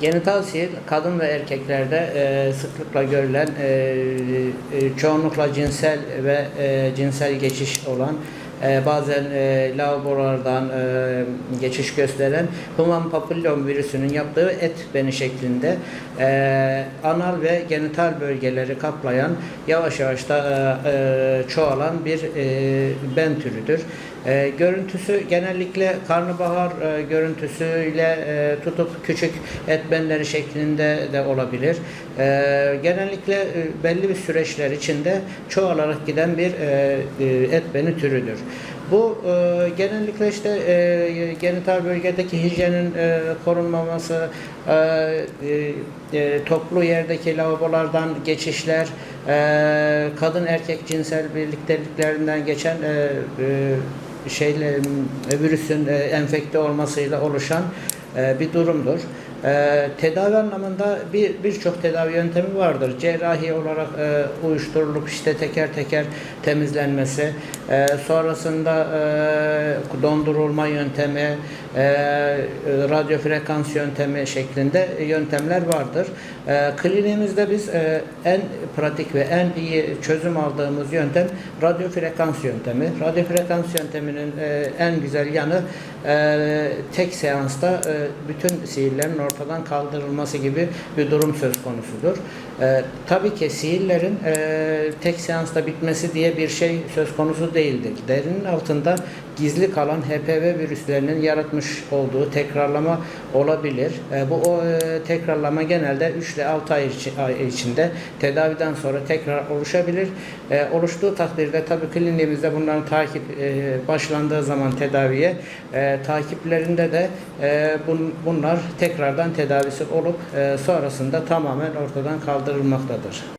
Genital sihir kadın ve erkeklerde e, sıklıkla görülen e, e, çoğunlukla cinsel ve e, cinsel geçiş olan e, bazen e, lavabolardan e, geçiş gösteren human papillom virüsünün yaptığı et beni şeklinde e, anal ve genital bölgeleri kaplayan yavaş yavaş da e, e, çoğalan bir e, ben türüdür. E, görüntüsü genellikle karnabahar e, görüntüsüyle e, tutup küçük et benleri şeklinde de olabilir. E, genellikle e, belli bir süreçler içinde çoğalarak giden bir e, e, et beni türüdür. Bu e, genellikle işte e, genital bölgedeki hijyenin e, korunmaması, e, e, e, toplu yerdeki lavabolardan geçişler, e, kadın erkek cinsel birlikteliklerinden geçen e, e, şeyle virüsün e, enfekte olmasıyla oluşan e, bir durumdur. E, tedavi anlamında bir birçok tedavi yöntemi vardır. Cerrahi olarak e, uyuşturulup işte teker teker temizlenmesi, e, sonrasında e, dondurulma yöntemi, e, radyo frekans yöntemi şeklinde yöntemler vardır. E, kliniğimizde biz e, en pratik ve en iyi çözüm aldığımız yöntem radyo frekans yöntemi. Radyo frekans yönteminin e, en güzel yanı e, tek seansta e, bütün sihirlerin ortadan kaldırılması gibi bir durum söz konusudur. E, tabii ki sihirlerin e, tek seansta bitmesi diye bir şey söz konusu değildir. Derinin altında gizli kalan HPV virüslerinin yaratmış olduğu tekrarlama olabilir. E, bu o, e, tekrarlama genelde 3 ile 6 ay, içi- ay içinde tedaviden sonra tekrar oluşabilir. E, oluştuğu takdirde tabii kliniğimizde bunların takip başlandığı zaman tedaviye takiplerinde de bun, bunlar tekrardan tedavisi olup sonrasında tamamen ortadan kaldırılmaktadır.